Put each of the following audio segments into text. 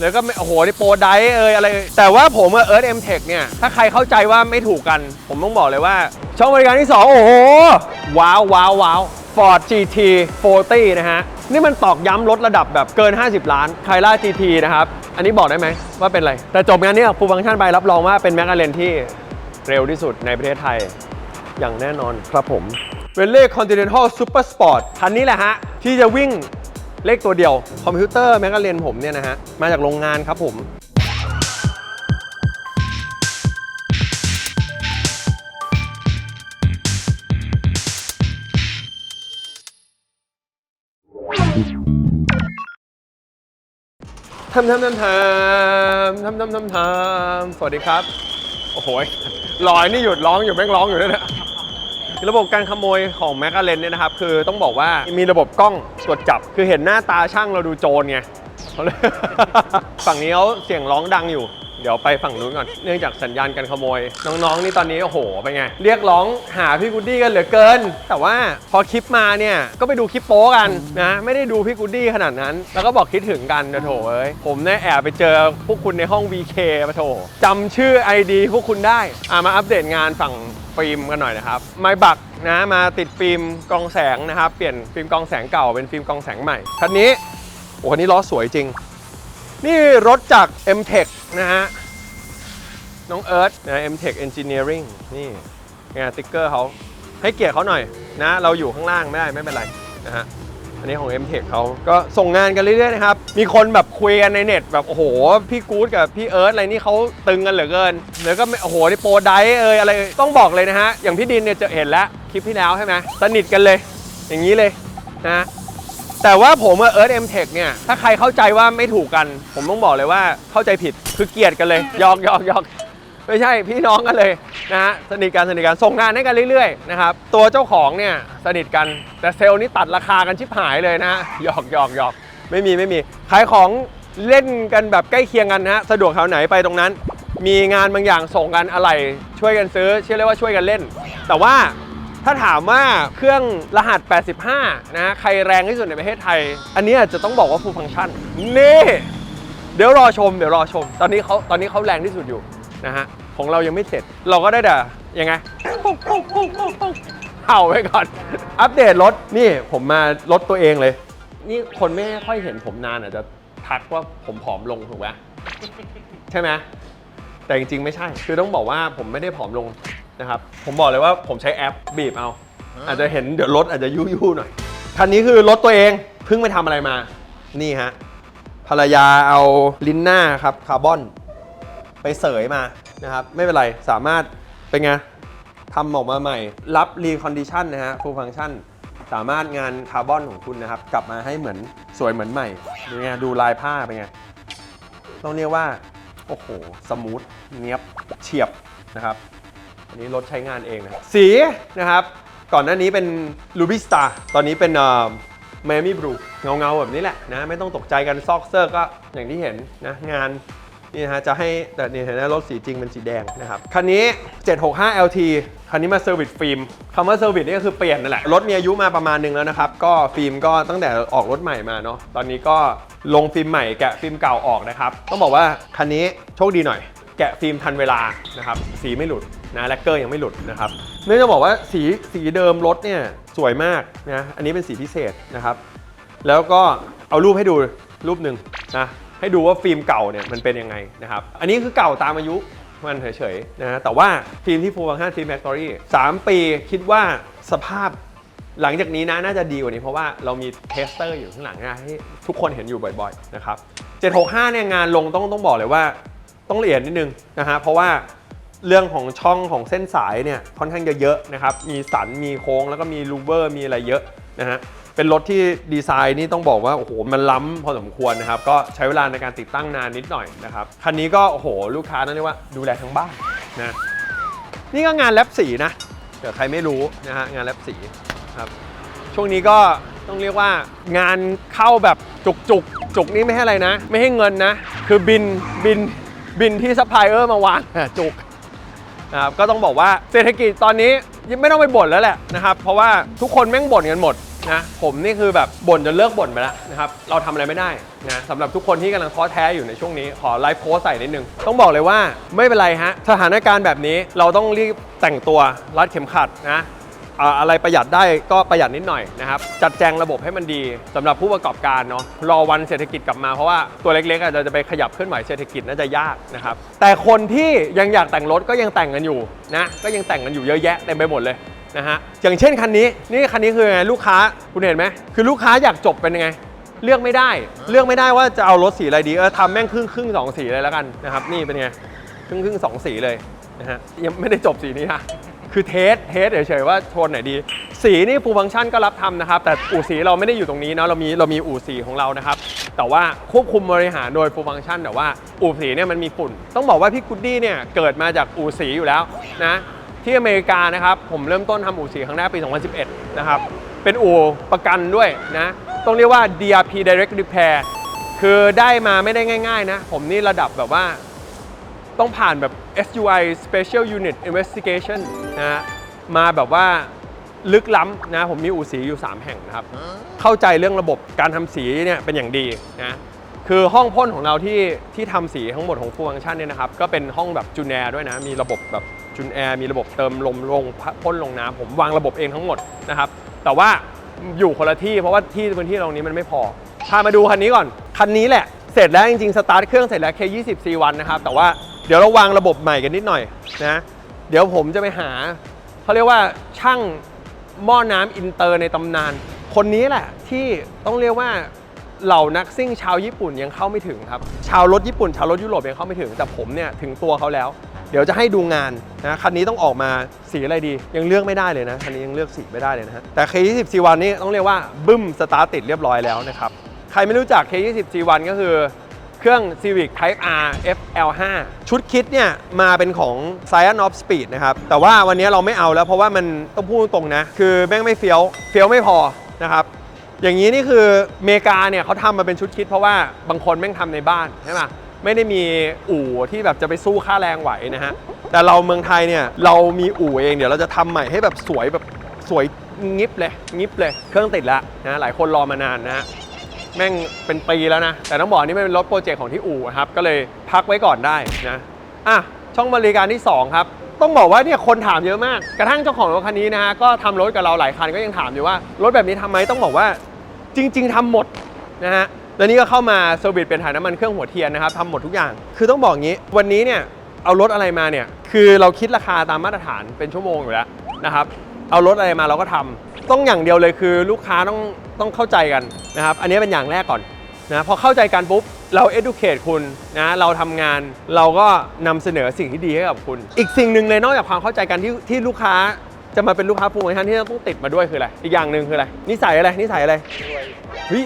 แล้วก็โอ้โหนี่โปรไดเอยอะไร แต่ว่าผมอะเอิร์ธเอ็มเทคเนี่ย ถ้าใครเข้าใจว่าไม่ถูกกัน ผมต้องบอกเลยว่า ช่องบริการที่ 2 โอ้โห ว้าวว้าวว้าว Ford GT 40 นะฮะ นี่มันตอกย้ำรถระดับแบบเกิน 50 ล้านไคล่า GT นะครับ อันนี้บอกได้ไหมว่าเป็นอะไร แต่จบงานนี้ฟูลฟังก์ชันไปรับรองว่าเป็นแมคลาเรนที่เร็วที่สุดในประเทศไทย อย่างแน่นอนครับผมเวลเล่คอนติเนนทัลซูเปอร์สปอร์ตคันนี้แหละฮะ ที่จะวิ่ง เลขตัวเดียว คอมพิวเตอร์แมกกาเลนผมเนี่ยนะฮะ มาจากโรงงานครับผมทำทำทำทำทำทำทำทำสวัสดีครับ โอ้โหลอยนี่หยุดร้องอยู่แม่งร้องอยู่นั่นแหละ ระบบการขโมยของแมค a าเรนเนี่ยนะครับคือต้องบอกว่ามีระบบกล้องตรวจจับ คือเห็นหน้าตาช่างเราดูโจรไง ฝั่งนี้เขาเสียงร้องดังอยู่ เดี๋ยวไปฝั่งนู้นก่อน เนื่องจากสัญญาณการขโมย น้องๆ นี่ตอนนี้โอ้โหเป็นไง เรียกร้องหาพี่กูดดี้กันเหลือเกิน แต่ว่าพอคลิปมาเนี่ยก็ไปดูคลิปโป๊กันนะไม่ได้ดูพี่กูดดี้ขนาดนั้น แล้วก็บอกคิดถึงกันนะโถเอ้ยผมเนี่ยแอบไปเจอพวกคุณในห้อง VK ปะโถจำชื่อ ID พวกคุณได้อ่ามาอัปเดตงานฝั่ง ฟิล์มกันหน่อยนะครับไมบักนะมาติดฟิล์มกองแสงนะครับ เปลี่ยนฟิล์มกองแสงเก่าเป็นฟิล์มกองแสงใหม่คันนี้โอ้คันนี้ล้อสวยจริง นี่รถจาก M-Tech นะฮะน้องเอิร์ธนะ M-Tech Engineering นี่งานติ๊กเกอร์เขาให้เกียรติเขาหน่อยนะ เราอยู่ข้างล่างไม่ได้ไม่เป็นไรนะฮะ อันนี้ของ M-Tech เขาก็ส่งงานกันเรื่อยๆนะครับ มีคนแบบคุยกันในเน็ตแบบโอ้โห พี่กู๊ดกับพี่เอิร์ธอะไรนี่เขาตึงกันเหลือเกินแล้วก็โอ้โหนี่โปรไดเอยอะไรเอ่ยต้องบอกเลยนะฮะ อย่างพี่ดินเนี่ยจะเห็นแล้วคลิปที่แล้วใช่ไหมสนิทกันเลย อย่างนี้เลยนะแต่ว่าผมกับเอิร์ธเอ็มเทคเนี่ย ถ้าใครเข้าใจว่าไม่ถูกกัน ผมต้องบอกเลยว่าเข้าใจผิดคือเกลียดกันเลยหยอกหยอกหยอก ไม่ใช่พี่น้องกันเลยนะฮะสนิทกันสนิทกันส่งงานให้กันเรื่อยๆนะครับตัวเจ้าของเนี่ยสนิทกันแต่เซลล์นี่ตัดราคากันชิบหายเลยนะฮะหยอกหยอกหยอกไม่มีไม่มีขายของเล่นกันแบบใกล้เคียงกันนะฮะสะดวกแถวไหนไปตรงนั้น มีงานบางอย่างส่งกันอะไรช่วยกันซื้อเชื่อเลยว่าช่วยกันเล่น แต่ว่าถ้าถามว่าเครื่องรหัส 85 นะใครแรงที่สุดในประเทศไทย อันนี้จะต้องบอกว่า full function นี่ เดี๋ยวรอชม เดี๋ยวรอชม ตอนนี้เขาตอนนี้เขาแรงที่สุดอยู่นะฮะ ของเรายังไม่เสร็จ เราก็ได้แต่ยังไงเห่าไว้ก่อน อัปเดตรถ นี่ผมมารถตัวเองเลย นี่คนไม่ค่อยเห็นผมนานอาจจะทักว่าผมผอมลงถูกไหมใช่ไหมแต่จริงๆไม่ใช่ คือต้องบอกว่าผมไม่ได้ผอมลงนะครับ ผมบอกเลยว่าผมใช้แอปบีบเอา อาจจะเห็นเดี๋ยวรถอาจจะยุยๆหน่อย คันนี้คือรถตัวเองเพิ่งไปทำอะไรมา นี่ฮะภรรยาเอาลิ้นหน้าครับคาร์บอน ไปเสยมา นะครับ ไม่เป็นไร สามารถเป็นไงทำออกมาใหม่ รับรีคอนดิชันนะฮะ full function สามารถงานคาร์บอนของคุณนะครับ กลับมาให้เหมือนสวยเหมือนใหม่ดูไงดูลายผ้าเป็นไง ต้องเรียกว่า โอ้โห สมูทเนียบเฉียบนะครับ อันนี้รถใช้งานเองนะครับ สีนะครับ ก่อนหน้านี้เป็น Ruby Star ตอนนี้เป็นเอ่อ Miami Blue เงาเงาๆแบบนี้แหละนะ ไม่ต้องตกใจกันซอกเซอร์ก็อย่างที่เห็นนะงาน นี่นะฮะจะให้แต่นี่เห็นไหมรถสีจริงเป็นสีแดงนะครับคันนี้ 765 LT คันนี้มาเซอร์วิสฟิล์มคำว่าเซอร์วิสนี่ก็คือเปลี่ยนนั่นแหละ รถมีอายุมาประมาณหนึงแล้วนะครับ ก็ฟิล์มก็ตั้งแต่ออกรถใหม่มาเนาะตอนนี้ก็ลงฟิล์มใหม่แกะฟิล์มเก่าออกนะครับ ต้องบอกว่าคันนี้โชคดีหน่อย แกะฟิล์มทันเวลานะครับสีไม่หลุดนะแลกเกอร์ยังไม่หลุดนะครับเนื่องจากบอกว่าสีสีเดิมรถเนี่ยสวยมากนะอันนี้เป็นสีพิเศษนะครับ แล้วก็เอารูปให้ดูรูปหนึ่งนะ ให้ดูว่าฟิล์มเก่าเนี่ยมันเป็นยังไงนะครับ อันนี้คือเก่าตามอายุมันเฉยๆนะแต่ว่าฟิล์มที่ฟูฟังห้าฟิล์มแมกตอรี่สามปีคิดว่าสภาพหลังจากนี้นะน่าจะดีกว่านี้เพราะว่าเรามีเทสเตอร์อยู่ข้างหลังนะให้ทุกคนเห็นอยู่บ่อยๆนะครับ765เนี่ยงานลงต้องต้องบอกเลยว่าต้องละเอียดนิดนึงนะฮะเพราะว่าเรื่องของช่องของเส้นสายเนี่ยค่อนข้างจะเยอะนะครับ มีสันมีโค้งแล้วก็มีลูเวอร์มีอะไรเยอะนะฮะ เป็นรถที่ดีไซน์นี่ต้องบอกว่าโอ้โหมันล้ำพอสมควรนะครับ ก็ใช้เวลาในการติดตั้งนานนิดหน่อยนะครับ คันนี้ก็โอ้โหลูกค้านั่นเรียกว่าดูแลทั้งบ้านนะนี่ก็งานแลบสีนะเดี๋ยวใครไม่รู้นะฮะงานแลบสีครับช่วงนี้ก็ต้องเรียกว่างานเข้าแบบจุกจุกจุกนี่ไม่ให้อะไรนะ ไม่ให้เงินนะ คือบินบินบินที่ซัพพลายเออร์มาวางจุกนะครับก็ต้องบอกว่าเศรษฐกิจตอนนี้ยังไม่ต้องไปบ่นแล้วแหละนะครับ เพราะว่าทุกคนแม่งบ่นกันหมด นะผมนี่คือแบบบ่นจนเลิกบ่นไปแล้วนะครับเราทำอะไรไม่ได้นะสำหรับทุกคนที่กำลังท้อแท้อยู่ในช่วงนี้ขอไลฟ์โพสต์ใส่นิดนึง ต้องบอกเลยว่าไม่เป็นไรฮะสถานการณ์แบบนี้เราต้องรีบแต่งตัวรัดเข็มขัดนะอะไรประหยัดได้ก็ประหยัดนิดหน่อยนะครับจัดแจงระบบให้มันดีสำหรับผู้ประกอบการเนาะรอวันเศรษฐกิจกลับมาเพราะว่าตัวเล็กๆอาจจะจะไปขยับเคลื่อนไหวเศรษฐกิจน่าจะยากนะครับแต่คนที่ยังอยากแต่งรถก็ยังแต่งกันอยู่นะก็ยังแต่งกันอยู่เยอะแยะเต็มไปหมดเลย นะฮะอย่างเช่นคันนี้นี่คันนี้คือไงลูกค้าคุณเห็นไหมคือลูกค้าอยากจบเป็นยังไง เลือกไม่ได้ เลือกไม่ได้ว่าจะเอารถสีอะไรดีเออทำแม่งครึ่งครึ่งสองสีเลยแล้วกันนะครับนี่เป็นไงครึ่งครึ่งสองสีเลยนะฮะยังไม่ได้จบสีนี้นะคือเทสเทสเฉยๆว่าโทนไหนดี สีนี่ฟูฟังชันก็รับทำนะครับ แต่อู่สีเราไม่ได้อยู่ตรงนี้เนาะเรามีเรามีอู่สีของเรานะครับ แต่ว่าควบคุมบริหารโดยฟูฟังชันแต่ว่าอู่สีเนี่ยมันมีฝุ่น ต้องบอกว่าพี่กุดดี้เนี่ยเกิดมาจากอู่สีอยู่แล้วนะ ที่อเมริกานะครับ ผมเริ่มต้นทำอู่สีครั้งแรกปี 2011 นะครับ เป็นอู่ประกันด้วยนะ ต้องเรียกว่า DRP Direct Repair คือได้มาไม่ได้ง่าย ๆ นะ ผมนี่ระดับแบบว่า ต้องผ่านแบบ SUI Special Unit Investigation นะมาแบบว่าลึกล้ำนะผมมีอู่สีอยู่ 3 แห่งนะครับ เข้าใจเรื่องระบบการทำสีเนี่ยเป็นอย่างดีนะคือห้องพ่นของเราที่ที่ทำสีทั้งหมดของฟูฟังชันเนี่ยนะครับ ก็เป็นห้องแบบจูเนแอร์ด้วยนะ มีระบบแบบ จูนแอร์มีระบบเติมลมลงพ่นลงน้ำผมวางระบบเองทั้งหมดนะครับแต่ว่าอยู่คนละที่เพราะว่าที่พื้นที่ตรงนี้มันไม่พอพามาดูคันนี้ก่อน คันนี้แหละ เสร็จแล้วจริงๆ สตาร์ทเครื่องเสร็จแล้ว K20 C1 นะครับ แต่ว่าเดี๋ยวเราวางระบบใหม่กันนิดหน่อยนะเดี๋ยวผมจะไปหาเขาเรียกว่าช่างหม้อน้ำอินเตอร์ในตำนาน คนนี้แหละที่ต้องเรียกว่าเหล่านักซิ่งชาวญี่ปุ่นยังเข้าไม่ถึงครับ ชาวรถญี่ปุ่น ชาวรถยุโรปยังเข้าไม่ถึง แต่ผมเนี่ยถึงตัวเขาแล้ว เดี๋ยวจะให้ดูงานนะคันนี้ต้องออกมาสีอะไรดี ยังเลือกไม่ได้เลยนะคันนี้ยังเลือกสีไม่ได้เลยนะฮะแต่ K20 C1 นี่ต้องเรียกว่าบึ้มสตาร์ติดเรียบร้อยแล้วนะครับใครไม่รู้จัก K20 C1 ก็คือเครื่อง Civic Type R FL5 ชุดคิดเนี่ยมาเป็นของ Science of Speed นะครับ แต่ว่าวันนี้เราไม่เอาแล้วเพราะว่ามันต้องพูดตรงนะ คือแม่งไม่เฟี้ยวเฟี้ยวไม่พอนะครับ อย่างนี้นี่คืออเมริกาเนี่ยเขาทำมาเป็นชุดคิดเพราะว่าบางคนแม่งทำในบ้านใช่ไหม ไม่ได้มีอู่ที่แบบจะไปสู้ค่าแรงไหวนะฮะ แต่เราเมืองไทยเนี่ยเรามีอู่เองเดี๋ยวเราจะทำใหม่ให้แบบสวยแบบสวยงิบเลยงิบเลย เครื่องติดแล้วนะหลายคนรอมานานนะฮะแม่งเป็นปีแล้วนะ แต่ต้องบอกนี่เป็นรถโปรเจกต์ของที่อู่ครับ ก็เลยพักไว้ก่อนได้นะอะช่องบริการที่ 2 ครับ ต้องบอกว่าเนี่ยคนถามเยอะมาก กระทั่งเจ้าของรถคันนี้นะฮะก็ทำรถกับเราหลายคันก็ยังถามอยู่ว่ารถแบบนี้ทำไหมต้องบอกว่าจริง ๆทำหมดนะฮะ แล้วนี่ก็เข้ามาเซอร์วิสเป็นถ่ายน้ำมันเครื่องหัวเทียนนะครับทำหมดทุกอย่าง คือต้องบอกงี้ วันนี้เนี่ยเอารถอะไรมาเนี่ย คือเราคิดราคาตามมาตรฐานเป็นชั่วโมงอยู่แล้วนะครับ เอารถอะไรมาเราก็ทำต้องอย่างเดียวเลยคือลูกค้าต้องต้องเข้าใจกันนะครับ อันนี้เป็นอย่างแรกก่อนนะพอเข้าใจกันปุ๊บเรา educate คุณนะเราทำงานเราก็นำเสนอสิ่งที่ดีให้กับคุณ อีกสิ่งหนึ่งเลยนอกจากความเข้าใจกันที่ที่ลูกค้าจะมาเป็นลูกค้าฟูงชันที่ต้องติดมาด้วยคืออะไรอีกอย่างหนึ่งคืออะไรนิสัยอะไรนิสัยอะไรเฮ้ย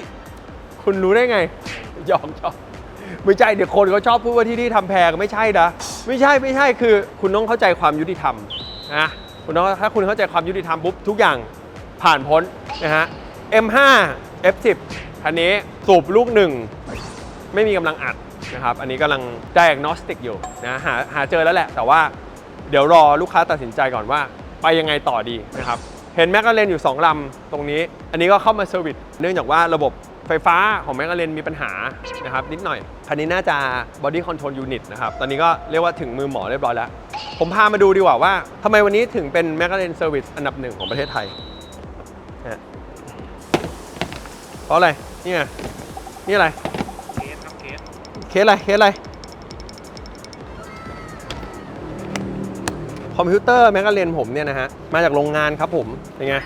คุณรู้ได้ไงหยอกชอบไม่ใช่เดี๋ยวคนเขาชอบพูดว่าที่นี่ทำแพงไม่ใช่นะไม่ใช่ไม่ใช่คือ คุณต้องเข้าใจความยุติธรรมนะคุณต้องถ้าคุณเข้าใจความยุติธรรมปุ๊บทุกอย่างผ่านพ้นนะฮะ M5 F10 คันนี้สูบลูกหนึ่งไม่มีกำลังอัดนะครับ อันนี้กำลัง diagnostic อยู่นะหาหาเจอแล้วแหละ แต่ว่าเดี๋ยวรอลูกค้าตัดสินใจก่อนว่า ไปยังไงต่อดีนะครับ เห็นแมกกาเลนอยู่ 2 ลำตรงนี้ อันนี้ก็เข้ามาเซอร์วิสเนื่องจากว่าระบบ ไฟฟ้าของแมกกาเลนมีปัญหานะครับนิดหน่อย คันนี้น่าจะ body control unit นะครับ ตอนนี้ก็เรียกว่าถึงมือหมอเรียบร้อยแล้ว ผมพามาดูดีกว่าว่าทำไมวันนี้ถึงเป็นแมกกาเลนเซอร์วิสอันดับหนึ่งของประเทศไทยนะฮะเพราะอะไร นี่ไงนี่อะไร เคสครับเคสเคสอะไร เคสอะไร คอมพิวเตอร์แมกกาเลนผมเนี่ยนะฮะ มาจากโรงงานครับผมเป็นไง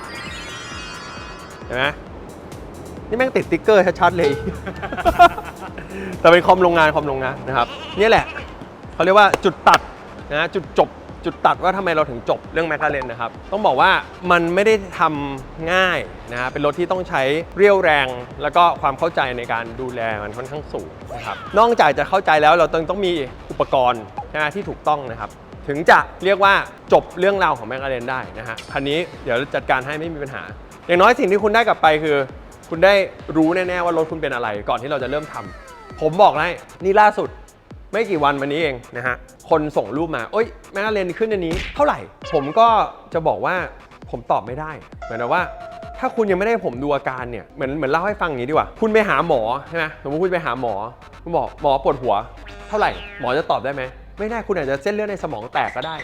เห็นไหม นี่แม่งติดสติ๊กเกอร์ชัดๆเลย แต่เป็นคอมโรงงานคอมโรงงานนะครับนี่แหละเขาเรียกว่าจุดตัดนะจุดจบจุดตัดว่าทำไมเราถึงจบเรื่องแมคคาเรนนะครับ ต้องบอกว่ามันไม่ได้ทำง่ายนะฮะเป็นรถที่ต้องใช้เรี่ยวแรง แล้วก็ความเข้าใจในการดูแลมันค่อนข้างสูงนะครับนอกจากจะเข้าใจแล้วเราต้องต้องมีอุปกรณ์นะฮะที่ถูกต้องนะครับ ถึงจะเรียกว่าจบเรื่องราวของแมคคาเรนได้นะฮะคันนี้เดี๋ยวจัดการให้ไม่มีปัญหา อย่างน้อยสิ่งที่คุณได้กลับไปคือ คุณได้รู้แน่ๆว่ารถคุณเป็นอะไร ก่อนที่เราจะเริ่มทำผมบอกให้นี่ล่าสุดไม่กี่วันมานี้เองนะฮะ คนส่งรูปมาเอ้ยแมกเลนขึ้นอันนี้ เท่าไหร่ ผมก็จะบอกว่าผมตอบไม่ได้ เหมือนว่า ถ้าคุณยังไม่ได้ผมดูอาการเนี่ย เหมือนเหมือนเล่าให้ฟังอย่างนี้ดีกว่า คุณไปหาหมอใช่ไหมสมมติคุณไปหาหมอ คุณบอกหมอปวดหัว เท่าไหร่ หมอจะตอบได้ไหม ไม่ได้ คุณอาจจะเส้นเลือดในสมองแตกก็ได้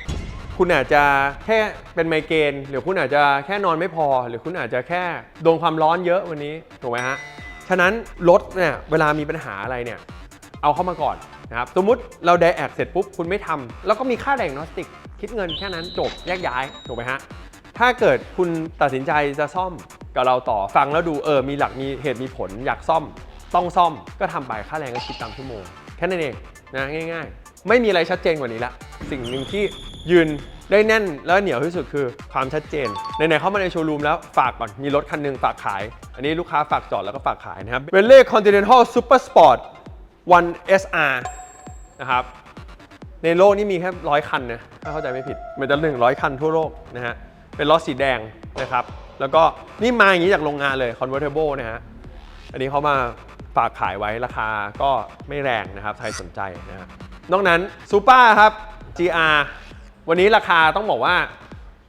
คุณอาจจะแค่เป็นไมเกรนหรือคุณอาจจะแค่นอนไม่พอ หรือคุณอาจจะแค่โดนความร้อนเยอะวันนี้ถูกไหมฮะฉะนั้นรถเนี่ยเวลามีปัญหาอะไรเนี่ยเอาเข้ามาก่อนนะครับสมมุติเราไดแอกเสร็จปุ๊บคุณไม่ทำแล้วก็มีค่าแดงนอสติก คิดเงินแค่นั้นจบแยกย้ายถูกไหมฮะถ้าเกิดคุณตัดสินใจจะซ่อมกับเราต่อฟังแล้วดูเออมีหลักมีเหตุมีผลอยากซ่อม ต้องซ่อมก็ทำไปค่าแรงก็คิดตามชั่วโมงแค่นั้นเองนะง่าย ๆ ไม่มีอะไรชัดเจนกว่านี้ละสิ่งหนึ่งที่ ยืนได้แน่นและเหนียวที่สุดคือความชัดเจนไหนๆเข้ามาในโชว์รูมแล้วฝากก่อนมีรถคันหนึงฝากขาย อันนี้ลูกค้าฝากจอดแล้วก็ฝากขายนะครับเบลเล่คอนติเนนทัลซูเปอร์สปอร์ต1 SR นะครับในโลกนี่มีแค่ร้อยคันนะถ้าเข้าใจไม่ผิด มันจะหนึ่งร้อยคันทั่วโลกนะฮะเป็นล้อสีแดงนะครับแล้วก็นี่มาอย่างนี้จากโรงงานเลย convertible นะฮะอันนี้เขามาฝากขายไว้ราคาก็ไม่แรงนะครับใครสนใจนะฮะนอกนั้นซูเปอร์ครับ GR วันนี้ราคาต้องบอกว่า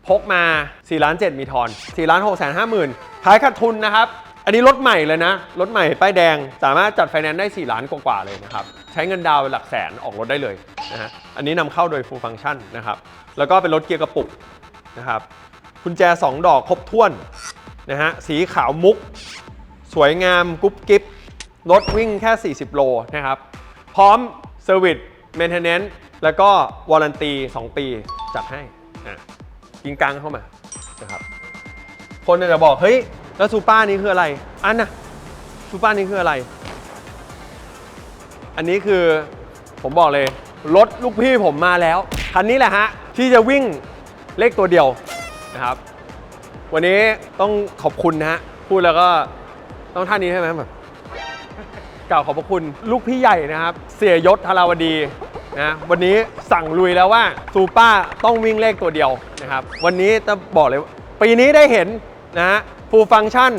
พกมา4ล้าน7มีทอน4ล้าน6แสน5หมื่นขายขาดทุนนะครับ อันนี้รถใหม่เลยนะ รถใหม่ป้ายแดง สามารถจัดไฟแนนซ์ได้ 4 ล้านกว่าๆเลยนะครับ ใช้เงินดาวน์หลักแสนออกรถได้เลยนะฮะ อันนี้นำเข้าโดย full function นะครับ แล้วก็เป็นรถเกียร์กระปุกนะครับกุญแจ 2 ดอกครบถ้วนนะฮะ สีขาวมุก สวยงามกุ๊บกิ๊บ รถวิ่งแค่ 40 โลนะครับ พร้อมเซอร์วิสเมนเทนเนนต์ แล้วก็วอร์ a นตี 2 ปีจัดให้อะยิงกลางเข้ามานะครับคนอาจจะบอกเฮ้ยแล้วซูเปอร์นี้คืออะไร อันน่ะซูเปอร์นี้คืออะไร อันนี้คือผมบอกเลย รถลูกพี่ผมมาแล้ว คันนี้แหละฮะ ที่จะวิ่งเลขตัวเดียวนะครับ วันนี้ต้องขอบคุณนะฮะ พูดแล้วก็ต้องท่านี้ใช่ไหมแบบกล่าวขอบพระคุณลูกพี่ใหญ่นะครับ เสียยศธาราวดี นะวันนี้สั่งลุยแล้วว่าซูเปอร์ต้องวิ่งเลขตัวเดียวนะครับ วันนี้จะบอกเลยว่าปีนี้ได้เห็นนะฮะฟูฟัง c t ชัน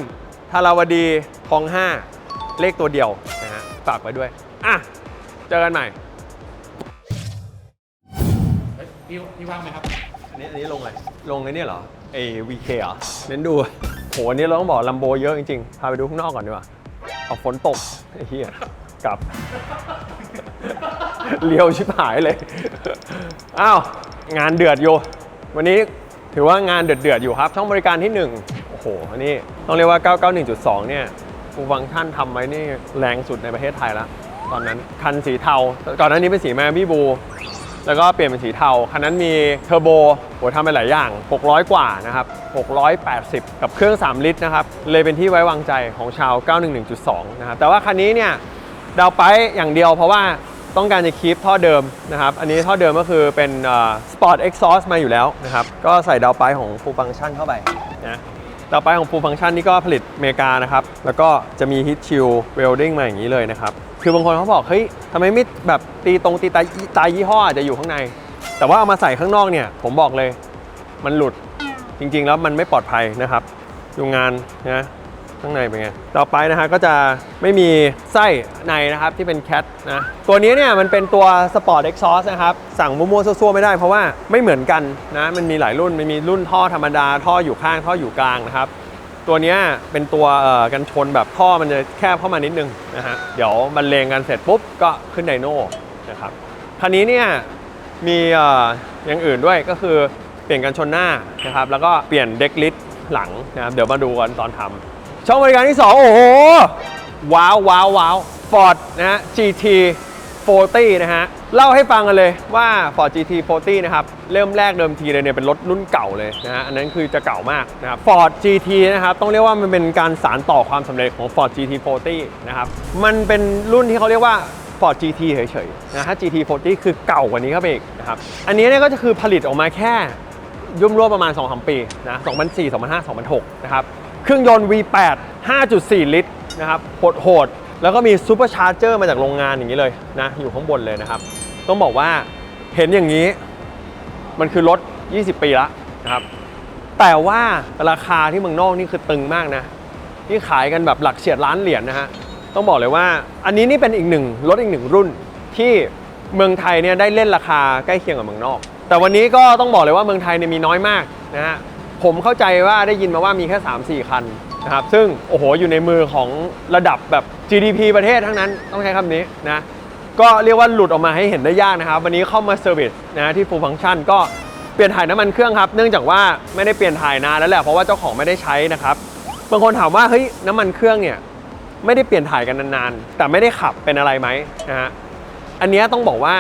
ธาราวดีคลอง 5 เลขตัวเดียวนะฮะฝากไว้ด้วย อะ เจอกันใหม่เฮ้ยพี่พี่ว่างไหมครับ อันนี้อันนี้ลงอะไร ลงไอ้นี่เหรอเอวีเคเหรอเน้นดู โหอันนี้เราต้องบอกลัมโบเยอะจริงๆ พาไปดูข้างนอกก่อนดีกว่าเอาฝนตกไอ้เหี้ยกลับ เลี้ยวชิบหายเลย อ้าวงานเดือดอยู่ วันนี้ถือว่างานเดือดเดือดๆอยู่ครับ ช่องบริการที่ 1 โอ้โห อันนี้ต้องเรียกว่า 991.2 เนี่ยฟูฟังก์ชันทำไว้นี่แรงสุดในประเทศไทยแล้ว ตอนนั้นคันสีเทา ก่อนหน้านี้เป็นสีแมบี้บู แล้วก็เปลี่ยนเป็นสีเทา คันนั้นมีเทอร์โบโหทำไปหลายอย่าง 600 กว่านะครับ 680 กับเครื่อง 3 ลิตรนะครับ เลยเป็นที่ไว้วางใจของชาว 911.2 นะครับ แต่ว่าคันนี้เนี่ยดาวไปอย่างเดียวเพราะว่า ต้องการจะคีปท่อเดิมนะครับ อันนี้ท่อเดิมก็คือเป็นสปอร์ตเอ็กซอสมาอยู่แล้วนะครับ ก็ใส่ดาวไปของ Full Function เข้าไปนะดาวไปของ Full Function นี่ก็ผลิตอเมริกานะครับ แล้วก็จะมี Heat Shield Welding มาอย่างนี้เลยนะครับ คือบางคนเขาบอก เฮ้ยทำไมไม่แบบตีตรงตีตายตายยี่ห้ออาจจะอยู่ข้างใน แต่ว่าเอามาใส่ข้างนอกเนี่ย ผมบอกเลย มันหลุดจริงๆแล้วมันไม่ปลอดภัยนะครับดูงานนะ ข้างในเป็นไง ต่อไปนะฮะก็จะไม่มีไส้ในนะครับที่เป็นแคทนะ ตัวนี้เนี่ยมันเป็นตัวสปอร์ตเอ็กซอสนะครับ สั่งมั่วๆซั่วๆไม่ได้เพราะว่าไม่เหมือนกันนะ มันมีหลายรุ่น มันมีรุ่นท่อธรรมดา ท่ออยู่ข้าง ท่ออยู่กลางนะครับ ตัวนี้เป็นตัวกันชนแบบท่อมันจะแคบเข้ามานิดนึงนะฮะ เดี๋ยวบรรเลงกันเสร็จปุ๊บก็ขึ้นไดโน่นะครับ คันนี้เนี่ยมีอออย่างอื่นด้วยก็คือเปลี่ยนกันชนหน้านะครับ แล้วก็เปลี่ยนเด็กลิสหลังนะครับ เดี๋ยวมาดูกันตอนทำ ช่องบริการที่ 2 โอ้โห ว้าวว้าวว้าวฟอร์ดนะฮะ GT 40 นะฮะ เล่าให้ฟังกันเลยว่า Ford GT 40 นะครับ เริ่มแรกเดิมทีเลยเนี่ยเป็นรถรุ่นเก่าเลยนะฮะ อันนั้นคือจะเก่ามากนะครับ Ford GT นะครับ ต้องเรียกว่ามันเป็นการสานต่อความสำเร็จของ Ford GT 40 นะครับ มันเป็นรุ่นที่เขาเรียกว่า Ford GT เฉยๆนะถ้า GT 40 คือเก่ากว่านี้เข้าไปอีกนะครับ อันนี้เนี่ยก็จะคือผลิตออกมาแค่ยุ่มร่วมประมาณ 2-3 ปีนะ 2004 2005 2006 นะครับ เครื่องยนต์ V8 5.4 ลิตรนะครับโหดๆแล้วก็มีซูเปอร์ชาร์เจอร์มาจากโรงงานอย่างนี้เลยนะอยู่ข้างบนเลยนะครับ ต้องบอกว่าเห็นอย่างนี้มันคือรถ 20 ปีแล้วนะครับ แต่ว่าราคาที่เมืองนอกนี่คือตึงมากนะที่ขายกันแบบหลักเฉียดล้านเหรียญนะฮะต้องบอกเลยว่า อันนี้นี่เป็นอีกหนึ่งรถอีกหนึ่งรุ่นที่เมืองไทยเนี่ยได้เล่นราคาใกล้เคียงกับเมืองนอก แต่วันนี้ก็ต้องบอกเลยว่าเมืองไทยเนี่ยมีน้อยมากนะฮะ ผมเข้าใจว่าได้ยินมาว่ามีแค่ 3-4 คันนะครับ ซึ่งโอ้โหอยู่ในมือของระดับแบบ GDP ประเทศทั้งนั้นต้องใช้คำนี้นะ ก็เรียกว่าหลุดออกมาให้เห็นได้ยากนะครับ วันนี้เข้ามาเซอร์วิสนะที่ full function ก็เปลี่ยนถ่ายน้ำมันเครื่องครับ เนื่องจากว่าไม่ได้เปลี่ยนถ่ายนานแล้วแหละเพราะว่าเจ้าของไม่ได้ใช้นะครับบางคนถามว่าเฮ้ยน้ำมันเครื่องเนี่ยไม่ได้เปลี่ยนถ่ายกันนานๆ แต่ไม่ได้ขับเป็นอะไรไหมนะฮะอันนี้ต้องบอกว่า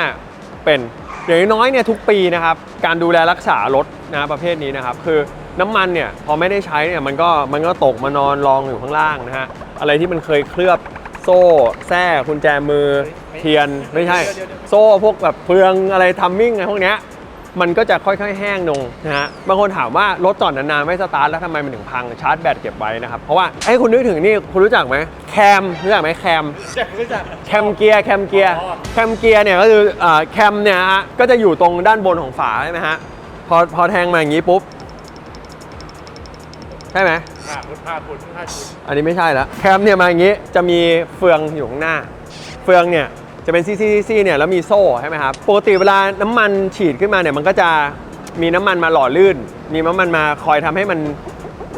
เป็นอย่างน้อยเนี่ยทุกปีนะครับการดูแลรักษารถนะประเภทนี้นะครับคือ น้ำมันเนี่ยพอไม่ได้ใช้เนี่ยมันก็มันก็ตกมานอนรองอยู่ข้างล่างนะฮะอะไรที่มันเคยเคลือบโซ่แส้กุญแจมือเทียนไม่ใช่เดี๋ยวๆๆโซ่พวกแบบเฟืองอะไรทัมมิ่งอะไรพวกเนี้ยมันก็จะค่อยๆแห้งลงนะฮะบางคนถามว่ารถจอดนานๆไม่สตาร์ทแล้วทำไมมันถึงพังชาร์จแบตเก็บไว้นะครับ เพราะว่าไอ้คุณนึกถึงนี่คุณรู้จักไหมแคมรู้จักไหมแคมรู้จักแคมเกียร์แคมเกียร์อ๋อแคมเกียร์เนี่ยก็คืออ่าแคมเนี่ยฮะก็จะอยู่ตรงด้านบนของฝาใช่ไหมฮะพอพอแทงมาอย่างนี้ปุ๊บ ใช่ไหมผ้าพุทผ้าพุทผ้าชุดอันนี้ไม่ใช่แล้วแคมเนี่ยมาอย่างนี้จะมีเฟืองอยู่ข้างหน้า เฟืองเนี่ยจะเป็นซี่ซี่ซี่เนี่ยแล้วมีโซ่ใช่ไหมครับปกติเวลาน้ำมันฉีดขึ้นมาเนี่ยมันก็จะมีน้ำมันมาหล่อลื่น มีน้ำมันมาคอยทำให้มัน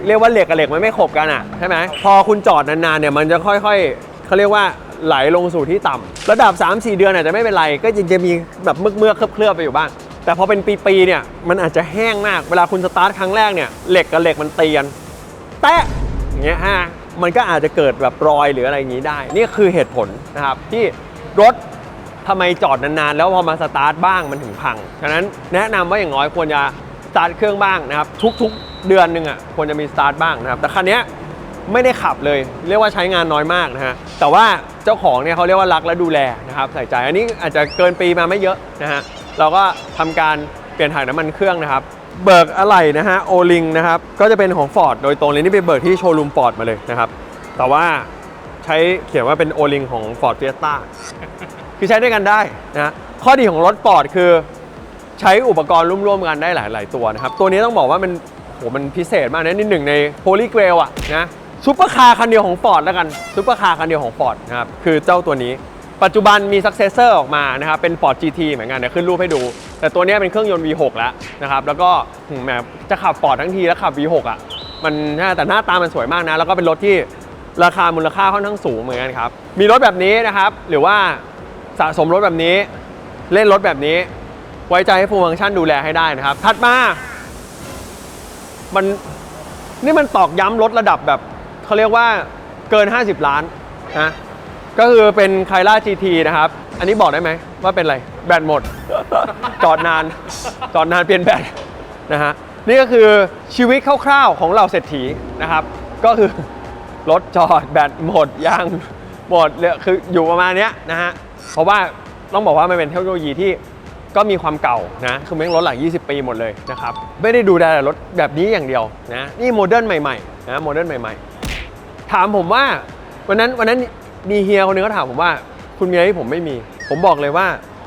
เรียกว่าเหล็กกับเหล็กมันไม่ขบกันอะใช่ไหมพอคุณจอดนานๆเนี่ยมันจะค่อยๆเขาเรียกว่าไหลลงสู่ที่ต่ำระดับ 3-4 เดือนอาจจะไม่เป็นไร ก็ยังจะมีแบบเมือกเมือกๆเคลือบๆไปอยู่บ้างแต่พอเป็นปีๆเนี่ยมันอาจจะแห้งมากเวลาคุณสตาร์ทครั้งแรกเนี่ยเหล็กกับเหล็กมันตีกัน แตะอย่างเงี้ยฮะมันก็อาจจะเกิดแบบรอยหรืออะไรอย่างนี้ได้ นี่คือเหตุผลนะครับที่รถทำไมจอดนานๆ แล้วพอมาสตาร์ทบ้างมันถึงพัง ฉะนั้นแนะนำว่าอย่างน้อยควรจะสตาร์ทเครื่องบ้างนะครับ ทุกๆ เดือนหนึ่งอะควรจะมีสตาร์ทบ้างนะครับ แต่คันนี้ไม่ได้ขับเลย เรียกว่าใช้งานน้อยมากนะฮะแต่ว่าเจ้าของเนี่ยเขาเรียกว่ารักและดูแลนะครับใส่ใจ อันนี้อาจจะเกินปีมาไม่เยอะนะฮะเราก็ทำการเปลี่ยนถ่ายน้ำมันเครื่องนะครับ เบิกอะไหล่นะฮะโอลิงนะครับก็จะเป็นของ Ford โดยตรงเลยนี่ไปเบิกที่โชว์รูม Ford มาเลยนะครับ แต่ว่าใช้เขียนว่าเป็นโอลิงของ Ford Fiesta คือใช้ด้วยกันได้นะข้อดีของรถ Ford คือใช้อุปกรณ์ร่วมๆกันได้หลาย ๆ ตัวนะครับ ตัวนี้ต้องบอกว่ามันโหมันพิเศษมากนะนี่หนึ่งใน Holy Grail อะนะซูเปอร์คาร์คันเดียวของ Ford แล้วกันซูเปอร์คาร์คันเดียวของ Ford นะครับคือเจ้าตัวนี้ ปัจจุบันมี successor ออกมานะครับเป็น Ford GT เหมือนกันเดี๋ยวขึ้นรูปให้ดู แต่ตัวนี้เป็นเครื่องยนต์ V6 แล้วนะครับแล้วก็หืมแหมจะขับ Ford ทั้งทีแล้วขับ V6 อะมันแต่หน้าตามันสวยมากนะ แล้วก็เป็นรถที่ราคามูลค่าค่อนข้างสูงเหมือนกันครับ มีรถแบบนี้นะครับ หรือว่าสะสมรถแบบนี้ เล่นรถแบบนี้ ไว้ใจให้ฟูลฟังก์ชันดูแลให้ได้นะครับ ถัดมา มันนี่มันตอกย้ำรถระดับแบบเขาเรียกว่าเกิน 50 ล้านนะ ก็คือเป็นไคล่า GT นะครับ อันนี้บอกได้ไหมว่าเป็นอะไร แบตหมด จอดนาน จอดนานเปลี่ยนแบตนะฮะ นี่ก็คือชีวิตคร่าวๆของเราเศรษฐีนะครับ ก็คือรถจอดแบตหมดยางหมดเลยคืออยู่ประมาณนี้นะฮะ เพราะว่าต้องบอกว่ามันเป็นเทคโนโลยีที่ก็มีความเก่านะ คือแม่งรถหลัง 20 ปีหมดเลยนะครับ ไม่ได้ดูแลแต่รถแบบนี้อย่างเดียวนะ นี่โมเดิร์นใหม่ๆนะ โมเดิร์นใหม่ๆ ถามผมว่าวันนั้นวันนั้น มีเฮียคนหนึงก็ถามผมว่า คุณมีอะไรที่ผมไม่มี ผมบอกเลยว่า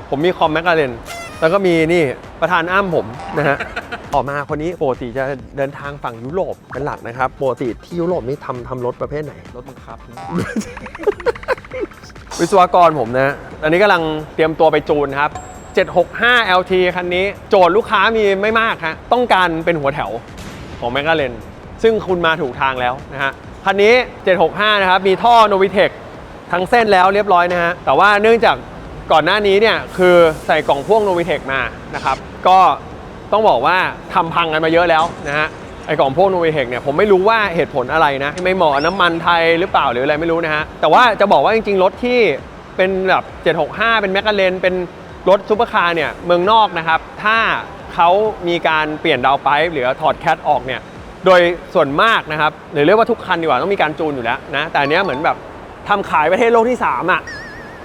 ผมมีคอมแมกกาเรนแล้วก็มีนี่ประธานอ้ำผมนะฮะออกมาคนนี้ปกติจะเดินทางฝั่งยุโรปเป็นหลักนะครับปกติที่ยุโรปนี่ทำทำรถประเภทไหน รถบังคับ วิศวกรผมนะอันนี้กำลังเตรียมตัวไปจูนครับ 765 LT คันนี้ โจทย์ลูกค้ามีไม่มากฮะต้องการเป็นหัวแถวของแมกกาเลนซึ่งคุณมาถูกทางแล้วนะฮะ คันนี้ 765 นะครับ มีท่อ Novitec ทั้ ทั้งเส้นแล้วเรียบร้อยนะฮะ แต่ว่าเนื่องจากก่อนหน้านี้เนี่ยคือใส่กล่องพ่วง Novitec มานะครับ ก็ต้องบอกว่าทำพังกันมาเยอะแล้วนะฮะ ไอ้กล่องพ่วง Novitec เนี่ยผมไม่รู้ว่าเหตุผลอะไรนะ ไม่เหมาะน้ำมันไทยหรือเปล่าหรืออะไรไม่รู้นะฮะ แต่ว่าจะบอกว่าจริงๆ รถที่เป็นแบบ 765 เป็นแมกกาเลนเป็นรถซูเปอร์คาร์เนี่ยเมืองนอกนะครับ ถ้าเขามีการเปลี่ยนดาวไปหรือถอดแคทออกเนี่ย โดยส่วนมากนะครับหรือเรียกว่าทุกคันดีกว่าต้องมีการจูนอยู่แล้วนะ แต่อันเนี้ยเหมือนแบบ ทำขายประเทศโลกที่ 3 อะ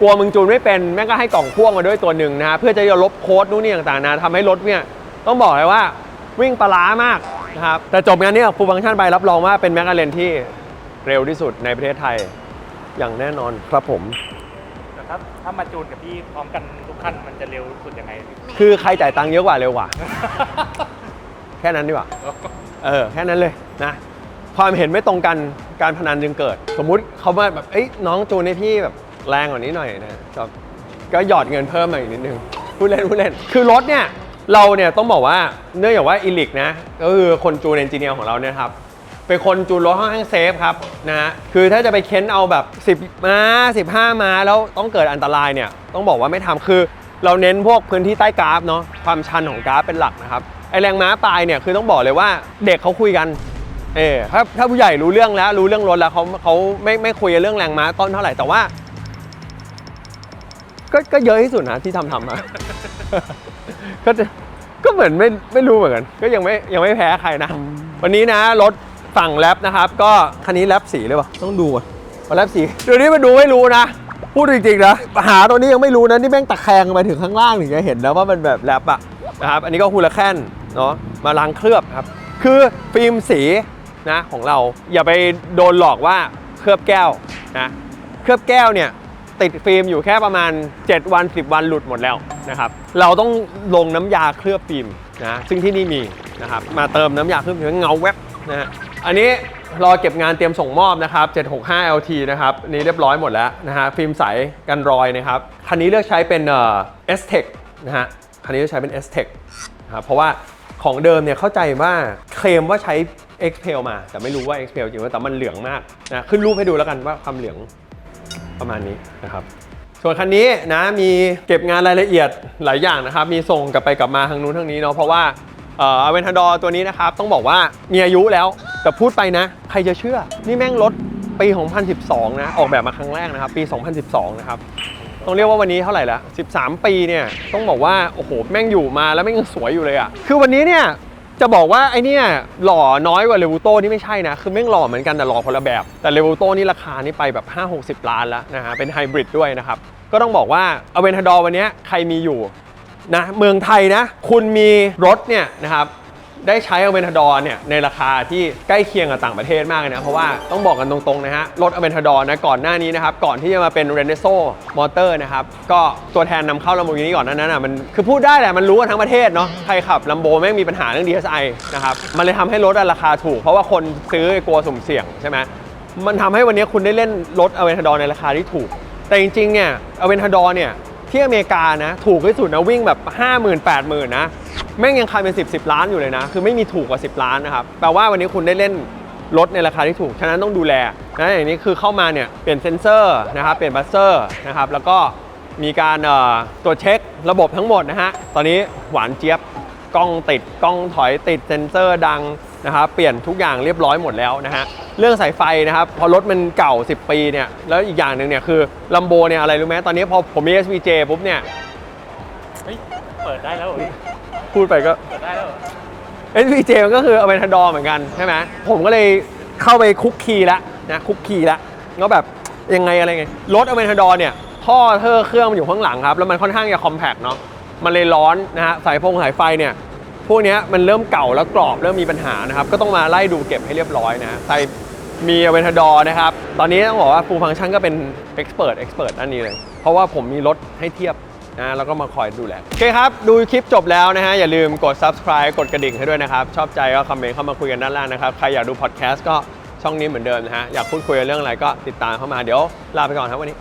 กลัวมึงจูนไม่เป็นแม่งก็ให้กล่องพ่วงมาด้วยตัวหนึ่งนะฮะเพื่อจะลบโค้ดนู่นนี่ต่างๆนะทำให้รถเนี่ยต้องบอกเลยว่าวิ่งปลาร้ามากนะครับแต่จบงานเนี้ฟูลฟังก์ชันไปรับรองว่าเป็นแมกกาเลนที่เร็วที่สุดในประเทศไทยอย่างแน่นอนครับผมแต่ถ้าถ้ามาจูนกับพี่พร้อมกันทุกขั้นมันจะเร็วสุดยังไง คือใครจ่ายตังค์เยอะกว่าเร็วกว่า แค่นั้นดีกว่า เออ แค่นั้นเลยนะ ความเห็นไม่ตรงกันการพนันจึงเกิด สมมุติเขามาแบบเอ้ยน้องจูนให้พี่แบบแรงกว่านี้หน่อยนะก็ก็หยอดเงินเพิ่มมาอีกนิดนึงพูดเล่นพูดเล่น คือรถเนี่ยเราเนี่ยต้องบอกว่าเนื่องจากว่าอิลิกนะก็คือคนจูนเอนจิเนียร์ของเราเนี่ยครับเป็นคนจูนรถค่อนข้างเซฟครับนะฮะคือถ้าจะไปเค้นเอาแบบ 10ม้า15 ม้าแล้วต้องเกิดอันตรายเนี่ยต้องบอกว่าไม่ทำคือ เราเน้นพวกพื้นที่ใต้กราฟเนาะความชันของกราฟเป็นหลักนะครับไอแรงม้าปลายเนี่ยคือต้องบอกเลยว่าเด็กเขาคุยกัน เออถ้าถ้าผู้ใหญ่รู้เรื่องแล้ว รู้เรื่องรถแล้วเขาเขาไม่ไม่คุยเรื่องแรงม้าต้นเท่าไหร่แต่ว่า ก็ก็เยอะที่สุดนะที่ทำทำมาก็จะก็เหมือนไม่ไม่รู้เหมือนกัน ก็ยังไม่ยังไม่แพ้ใครนะ วันนี้นะรถฝั่งแรปนะครับ ก็คันนี้แรปสีหรือเปล่าต้องดูก่อนว่าแรปสีเดี๋ยวนี้มาดูไม่รู้นะพูดจริงๆนะหาตัวนี้ยังไม่รู้นะนี่แม่งตะแคงไปถึงข้างล่างถึงจะเห็นนะว่ามันแบบแรปอะนะครับ อันนี้ก็ฮูลาแคนเนาะมาล้างเคลือบครับ คือฟิล์มสี นะของเราอย่าไปโดนหลอกว่าเคลือบแก้วนะเคลือบแก้วเนี่ยติดฟิล์มอยู่แค่ประมาณ 7 วัน 10 วันหลุดหมดแล้วนะครับเราต้องลงน้ำยาเคลือบฟิล์มนะซึ่งที่นี่มีนะครับมาเติมน้ำยาเคลือบฟิล์มเงาแวบนะฮะอันนี้รอเก็บงานเตรียมส่งมอบนะครับ 765 LT นะครับนนี้เรียบร้อยหมดแล้วนะฮะฟิล์มใสกันรอยนะครับคันนี้เลือกใช้เป็นเอ่อ S-Tech นะฮะคันนี้เลือกใช้เป็น S-Tech นะครับเพราะว่า ของเดิมเนี่ยเข้าใจว่าเคลมว่าใช้ Xpel มา แต่ไม่รู้ว่า Xpel จริงว่าแต่มันเหลืองมากนะขึ้นรูปให้ดูแล้วกันว่าความเหลืองประมาณนี้นะครับ ส่วนคันนี้นะมีเก็บงานรายละเอียดหลายอย่างนะครับ มีส่งกลับไปกลับมาทางนู้นทางนี้เนาะเพราะว่าเอ่อเวนทาดอตัวนี้นะครับ ต้องบอกว่ามีอายุแล้วแต่พูดไปนะ ใครจะเชื่อ นี่แม่งรถปี 2012 นะ ออกแบบมาครั้งแรกนะครับ ปี 2012 นะครับ ต้องเรียกว่าวันนี้เท่าไหร่ละ13 ปีเนี่ยต้องบอกว่าโอ้โหแม่งอยู่มาแล้วแม่งยังสวยอยู่เลยอะคือวันนี้เนี่ยจะบอกว่าไอเนี่ยหล่อน้อยกว่าเลวูโต้นี่ไม่ใช่นะ คือแม่งหล่อเหมือนกันแต่หล่อคนละแบบ แต่เลวูโต้นี่ราคานี่ไปแบบ 5-60 ล้านแล้วนะฮะเป็นไฮบริดด้วยนะครับ ก็ต้องบอกว่าอเวนทาดอวันนี้ใครมีอยู่นะเมืองไทยนะ คุณมีรถเนี่ยนะครับ ได้ใช้อเวนทาดอร์เนี่ยในราคาที่ใกล้เคียงกับต่างประเทศมากเลยนะ เพราะว่าต้องบอกกันตรงๆนะฮะรถอเวนทาดอร์นะก่อนหน้านี้นะครับ ก่อนที่จะมาเป็น r e n e s o มอเตอร์นะครับก็ตัวแทนนำเข้า Lamborghini ก่อนนั้นน่ะมันคือพูดได้แหละมันรู้กันทั้งประเทศเนาะใครขับ Lambo แม่งมีปัญหาเรื่อง DSI นะครับมันเลยทำให้รถราคาถูก เพราะว่าคนซื้อกลัวสุ่มเสี่ยงใช่ไหมมันทำให้วันนี้คุณได้เล่นรถอเวนทาดอร์ในราคาที่ถูก แต่จริงๆเนี่ยอเวนทาดอร์เนี่ยที่อเมริกานะถูกที่สุดนะวิ่งแบบ 5 0,000 8 0,000นะ แม่งยังขายเป็น 10 10 ล้านอยู่เลยนะ คือไม่มีถูกกว่า 10 ล้านนะครับแปลว่าวันนี้คุณได้เล่นรถในราคาที่ถูก ฉะนั้นต้องดูแลนะอย่างนี้คือเข้ามาเนี่ยเปลี่ยนเซนเซอร์นะครับเปลี่ยนบัสเซอร์นะครับแล้วก็มีการเอ่อตรวจเช็คระบบทั้งหมดนะฮะตอนนี้หวานเจี๊ยบกล้องติดกล้องถอยติดเซนเซอร์ดังนะครับเปลี่ยนทุกอย่างเรียบร้อยหมดแล้วนะฮะเรื่องสายไฟนะครับพอรถมันเก่า 10 ปีเนี่ยแล้วอีกอย่างหนึ่งเนี่ยคือลัมโบเนี่ยอะไรรู้ไหมตอนนี้พอผมมี SVJ ปุ๊บเนี่ยเฮ้ยเปิดได้แล้ว พูดไปก็เปิดได้แล้วเหรอ SVJ มันก็คือเอาเวนทดอร์เหมือนกันใช่ไหมผมก็เลยเข้าไปคุกคีแล้วนะคุกคีแล้วก็แบบยังไงอะไรไงรถเอาเวนทดอร์เนี่ยท่อเทอร์เครื่องมันอยู่ข้างหลังครับ แล้วมันค่อนข้างจะคอมแพกเนาะมันเลยร้อนนะฮะสายพงสายไฟเนี่ยพวกนี้มันเริ่มเก่าแล้วกรอบเริ่มมีปัญหานะครับ ก็ต้องมาไล่ดูเก็บให้เรียบร้อยนะใส่มีอเวนทดอร์นะครับ ตอนนี้ต้องบอกว่าฟูลฟังชันก็เป็นเอ็กซ์เพรสเอ็กซ์เพรสอันนี้เลย เพราะว่าผมมีรถให้เทียบ นะแล้วก็มาคอยดูแลโอเคครับ ดูคลิปจบแล้วนะฮะ อย่าลืมกด subscribe กดกระดิ่งให้ด้วยนะครับ ชอบใจก็คอมเมนต์เข้ามาคุยกันด้านล่างนะครับ ใครอยากดูพอดแคสต์ก็ช่องนี้เหมือนเดิมนะฮะ อยากพูดคุยเรื่องอะไรก็ติดตามเข้ามาเดี๋ยวลาไปก่อนครับวันนี้